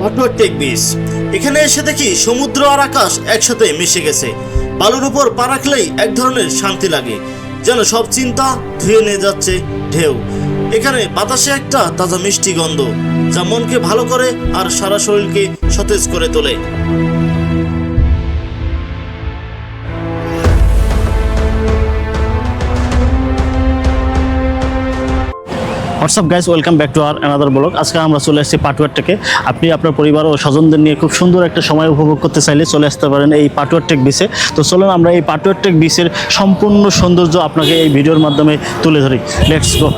Patuar take beach এখানে এসে দেখি সমুদ্র আর আকাশ একসাথে মিশে গেছে। বালুর উপর পা রাখলেই এক ধরনের শান্তি লাগে। যেন সব চিন্তা ধুয়ে নিয়ে যাচ্ছে ঢেউ। এখানে বাতাসে একটা তাজা মিষ্টি গন্ধ, যা মনকে ভালো করে আর সারা শরীরকে সতেজ করে তোলে। What's up guys welcome back to R another blog আজকে আমরা চলে আসছি পাটুয়ার টেকে আপনি আপনার পরিবার ও স্বজনদের নিয়ে খুব সুন্দর একটা সময় উপভোগ করতে চাইলে চলে আসতে পারেন এই পাটুয়ার টেক বিচে তো চলুন আমরা এই পাটুয়ার টেক বিচের সম্পূর্ণ সৌন্দর্য আপনাকে এই ভিডিওর মাধ্যমে তুলে ধরি। লেটস গো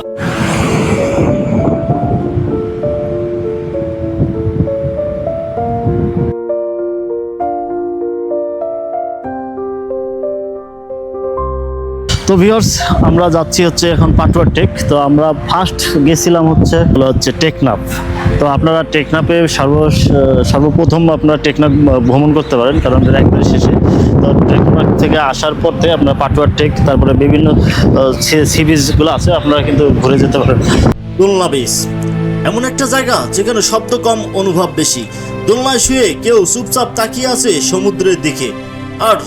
তো ভিউয়ার্স আমরা যাচ্ছি হচ্ছে এখন পাটুয়ার টেক তো আমরা ফার্স্ট গেছিলাম হচ্ছে হচ্ছে টেকনাফ। তো আপনারা টেকনাফে সর্ব, সর্বপ্রথম আপনারা টেকনাফ ভ্রমণ করতে পারেন, কারণ একবারে শেষে। তো টেকনাফ থেকে আসার পথে আপনার পাটুয়ার টেক তারপরে বিভিন্ন সি আছে, আপনারা কিন্তু ঘুরে যেতে পারেন। দোলনা বিচ এমন একটা জায়গা যেখানে শব্দ কম, অনুভব বেশি। দোলনায় শুয়ে কেউ চুপচাপ তাকিয়ে আছে সমুদ্রের দিকে। আর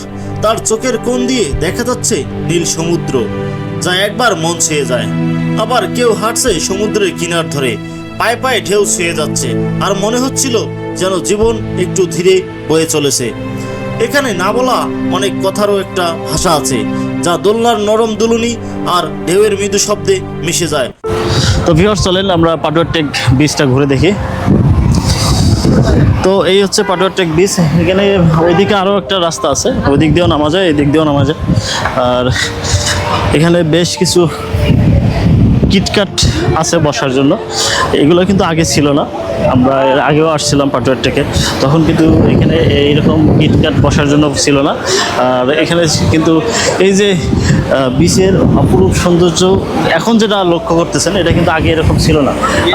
তার চোখের কোণ দিয়ে দেখা যাচ্ছে নীল সমুদ্র, যা একবার মন ছুঁয়ে যায়। আবার কেউ হাঁটছে সমুদ্রের কিনার ধরে, পায়ে পায়ে ঢেউ ছুঁয়ে যাচ্ছে, আর মনে হচ্ছিল যেন জীবন একটু ধীরে বয়ে চলেছে। এখানে না বলা অনেক কথারও একটা ভাষা আছে, যা দোলনার নরম দুলুনি আর ঢেউয়ের মৃদু শব্দে মিশে যায়। তো ভিউয়ার্স চলেন আমরা পাটুয়ার টেক বিচটা ঘুরে দেখি। তো এই হচ্ছে পাটুয়ার টেক বিচ এখানে ওইদিকে আরও একটা রাস্তা আছে। ওই দিক দিয়েও নামা যায়, এদিক দিক দিয়েও নামা যায়। আর এখানে বেশ কিছু কিটকাট আছে বসার জন্য। এগুলো কিন্তু আগে ছিল না। আমরা এর আগেও আসছিলাম পাটুয়ার থেকে। তখন কিন্তু এখানে এইরকম কিটকাট বসার জন্য ছিল না। আর এখানে কিন্তু এই যে বিচের অপরূপ সৌন্দর্য এখন যেটা লক্ষ্য করতেছেন, এটা কিন্তু আগে এরকম ছিল না।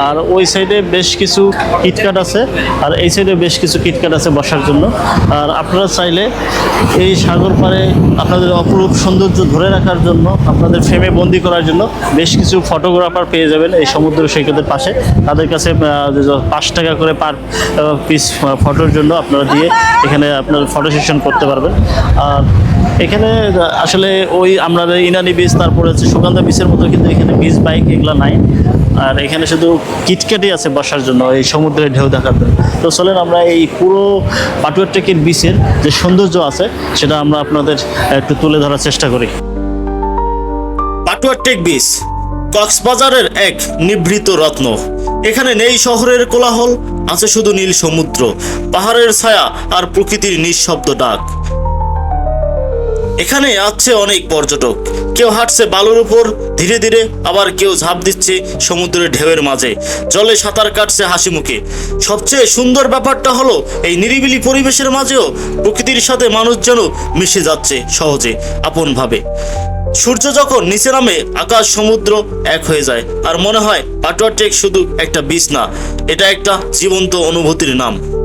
আর ওই সাইডে বেশ কিছু কিটকাট আছে, আর এই সাইডে বেশ কিছু কিটকাট আছে বসার জন্য। আর আপনারা চাইলে এই সাগর পাড়ে আপনাদের অপরূপ সৌন্দর্য ধরে রাখার জন্য, আপনাদের ফ্রেমে বন্দি করার জন্য বেশ কিছু ফটোগ্রাফার পেয়ে যাবেন এই সমুদ্র সৈকতের পাশে। তাদের কাছে পাঁচ টাকা করে পার পিস ফটোর জন্য আপনারা দিয়ে এখানে আপনার ফটো সেশন করতে পারবেন। আর এখানে আসলে ওই আমরা ইনানি বিচ তারপরে হচ্ছে সুগন্ধা বিচের মতো কিন্তু এখানে বিচ বাইক এগুলো নাই। আর এখানে শুধু কিটকাটি আছে বসার জন্য, এই সমুদ্রের ঢেউ দেখার জন্য। তো চলেন আমরা এই পুরো পাটুয়ার টেকের বিচের যে সৌন্দর্য আছে, সেটা আমরা আপনাদের একটু তুলে ধরার চেষ্টা করি। পাটুয়ার টেক বিচ কক্সবাজারের এক নিভৃত রত্ন। এখানে নেই শহরের কোলাহল, আছে শুধু নীল সমুদ্র, পাহাড়ের ছায়া আর প্রকৃতির নিঃশব্দ ডাক। এখানে আসছে অনেক পর্যটক। কেউ হাঁটছে বালুর উপর, ধীরে ধীরে আবার কেউ ঝাঁপ দিচ্ছে সমুদ্রের ঢেউয়ের মাঝে। জলে সাঁতার কাটছে হাসি মুখে। সবচেয়ে সুন্দর ব্যাপারটা হলো, এই নিরিবিলি পরিবেশের মাঝেও প্রকৃতির সাথে মানুষ যেন মিশে যাচ্ছে সহজে, আপনভাবে। সূর্য যখন নিচে নামে, আকাশ, সমুদ্র এক হয়ে যায়। আর মনে হয় পাটুয়া টেক শুধু একটা বিষ না, এটা একটা জীবন্ত অনুভূতির নাম।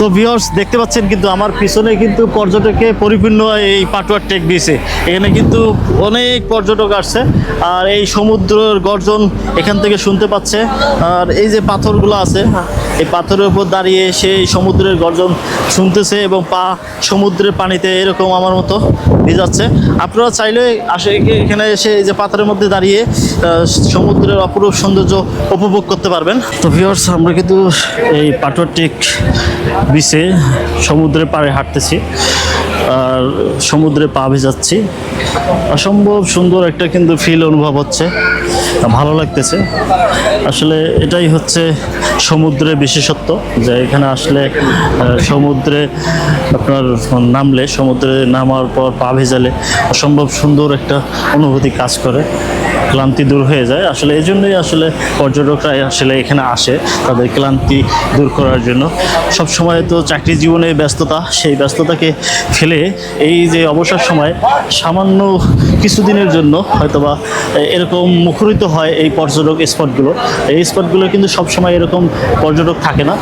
তো ভিউয়ার্স দেখতে পাচ্ছেন কিন্তু আমার পিছনে কিন্তু পর্যটকে পরিপূর্ণ এই পাটুয়ার টেক বিচে এখানে কিন্তু অনেক পর্যটক আসছে আর এই সমুদ্রের গর্জন এখান থেকে শুনতে পাচ্ছে। আর এই যে পাথরগুলো আছে, এই পাথরের উপর দাঁড়িয়ে সেই সমুদ্রের গর্জন শুনতেছে এবং পা সমুদ্রের পানিতে এরকম আমার মতো ভিজাচ্ছে আপনারা চাইলে আসে এখানে এসে এই যে পাথরের মধ্যে দাঁড়িয়ে সমুদ্রের অপরূপ সৌন্দর্য উপভোগ করতে পারবেন। তো ভিউয়ার্স আমরা কিন্তু এই পাটুয়ার টেক বিচে সমুদ্রের পাড়ে হাঁটতেছি, আর সমুদ্রে পা ভেজাচ্ছি অসম্ভব সুন্দর একটা কিন্তু ফিল অনুভব হচ্ছে, ভালো লাগতেছে। আসলে এটাই হচ্ছে সমুদ্রে বিশেষত্ব, যে এখানে আসলে সমুদ্রে আপনার নামলে, সমুদ্রে নামার পর পা ভেজালে অসম্ভব সুন্দর একটা অনুভূতি কাজ করে। ক্লান্তি দূর হয়ে যায়। আসলে এই জন্যই আসলে পর্যটকরা আসলে এখানে আসে তাদের ক্লান্তি দূর করার জন্য। সব সময় তো চাকরি জীবনে ব্যস্ততা, সেই ব্যস্ততাকে ফেলে এই যে অবসর সময় সামান্য কিছুদিনের জন্য হয়তোবা এরকম মুখরিত হয় এই পর্যটক স্পটগুলো। এই স্পটগুলো কিন্তু সব সময় এরকম পর্যটক থাকে না।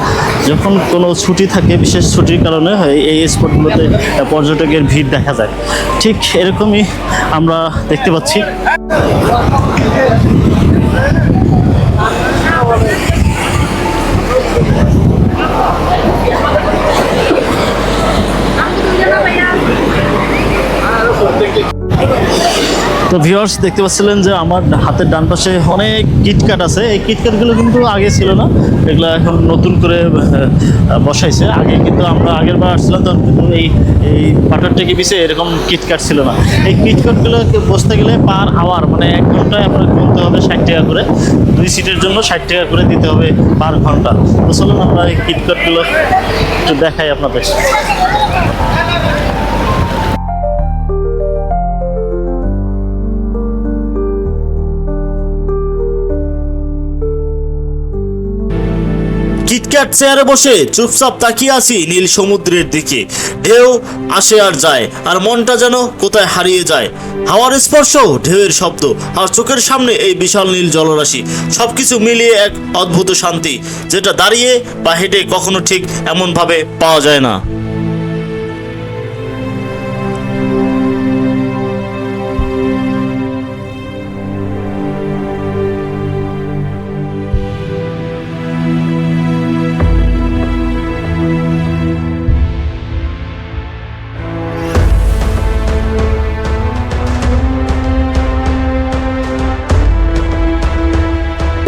যখন কোনো ছুটি থাকে, বিশেষ ছুটির কারণে এই- এই স্পটগুলোতে পর্যটকের ভিড় দেখা যায়। ঠিক এরকমই আমরা দেখতে পাচ্ছি। Yeah. তো ভিউয়ার্স দেখতে পাচ্ছিলেন যে আমার হাতের ডান পাশে অনেক কিটকাট আছে। এই কিটকাটগুলো কিন্তু আগে ছিল না। এগুলো এখন নতুন করে বসাইছে। আগে কিন্তু আমরা আগের বার আসছিলাম, তখন কিন্তু এই এই পাটার টেকে পিছিয়ে এরকম কিটকাট ছিল না। এই কিটকাটগুলো বসতে গেলে পার আওয়ার মানে এক ঘন্টায় আপনার গুনতে হবে ষাট টাকা করে। দুই সিটের জন্য ষাট টাকা করে দিতে হবে পার ঘণ্টা। তো চলুন আমরা এই কিটকাটগুলো একটু দেখাই আপনাদের। কিটক্যাট চেয়ারে বসে চুপচাপ তাকিয়ে আছি নীল সমুদ্রের দিকে। ঢেউ আসে আর যায়, আর মনটা যেন কোথায় হারিয়ে যায়। হাওয়ার স্পর্শ, ঢেউয়ের শব্দ, আর চোখের সামনে এই বিশাল নীল জলরাশি সব কিছু মিলিয়ে এক অদ্ভুত শান্তি, যেটা দাঁড়িয়ে বা হেঁটে কখনো ঠিক এমনভাবে পাওয়া যায় না।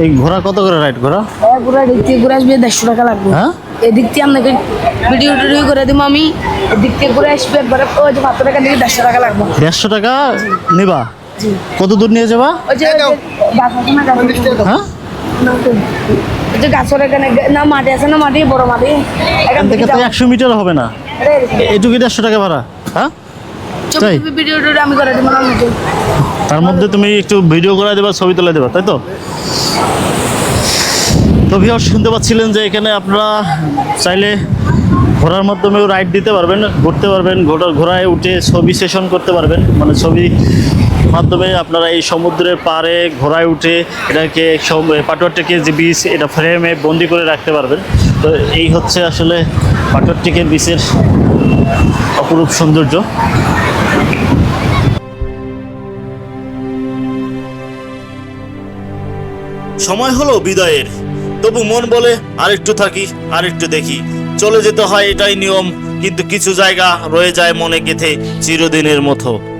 এই ঘোড়া কত করে রাইড ঘোড়া হ্যাঁ পুরো এদিক থেকে ঘুরে আসবে দেড়শো টাকা লাগবে। হ্যাঁ? এদিক থেকে আপনাকে ভিডিও টিডিও করে দিব আমি। এদিক থেকে ঘুরে আসবে একবারে ওই যে পাঁচশো টাকা দিকে দেড়শো টাকা লাগবে। দেড়শো টাকা নিবা? জি। কত দূর নিয়ে যাবা? ওই যে ওই যে গাছ আছে না গাছ হ্যাঁ? যে গাছের এখানে না মাটি আছে না মাটি বড় মাটি। এখান থেকে তো একশো মিটার হবে না। এটুকু দেড়শো টাকা ভাড়া হ্যাঁ? তাই? ভিডিও আমি করে দিব। তার মধ্যে তুমি একটু ভিডিও করে দেবা, ছবি তুলে দেবা, তাই তো? তো ভিউয়ার শুনতে পাচ্ছিলেন যে এখানে আপনারা চাইলে ঘোরার মাধ্যমেও রাইড দিতে পারবেন, ঘুরতে পারবেন, ঘোড়া ঘোড়ায় উঠে ছবি সেশন করতে পারবেন। মানে ছবি মাধ্যমে আপনারা এই সমুদ্রের পাড়ে ঘোড়ায় উঠে এটাকে পাটোয়ারটেকে যে বিচ এটা ফ্রেমে বন্দি করে রাখতে পারবেন। তো এই হচ্ছে আসলে পাটোয়ারটেকের বিচের অপরূপ সৌন্দর্য। সময় হলো বিদায়ের। তবু মন বলে, আরেকটু থাকি, আরেকটু দেখি। চলে যেতে হয় এটাই নিয়ম, কিন্তু কিছু জায়গা রয়ে যায় মনে গেথে চিরদিনের মতো।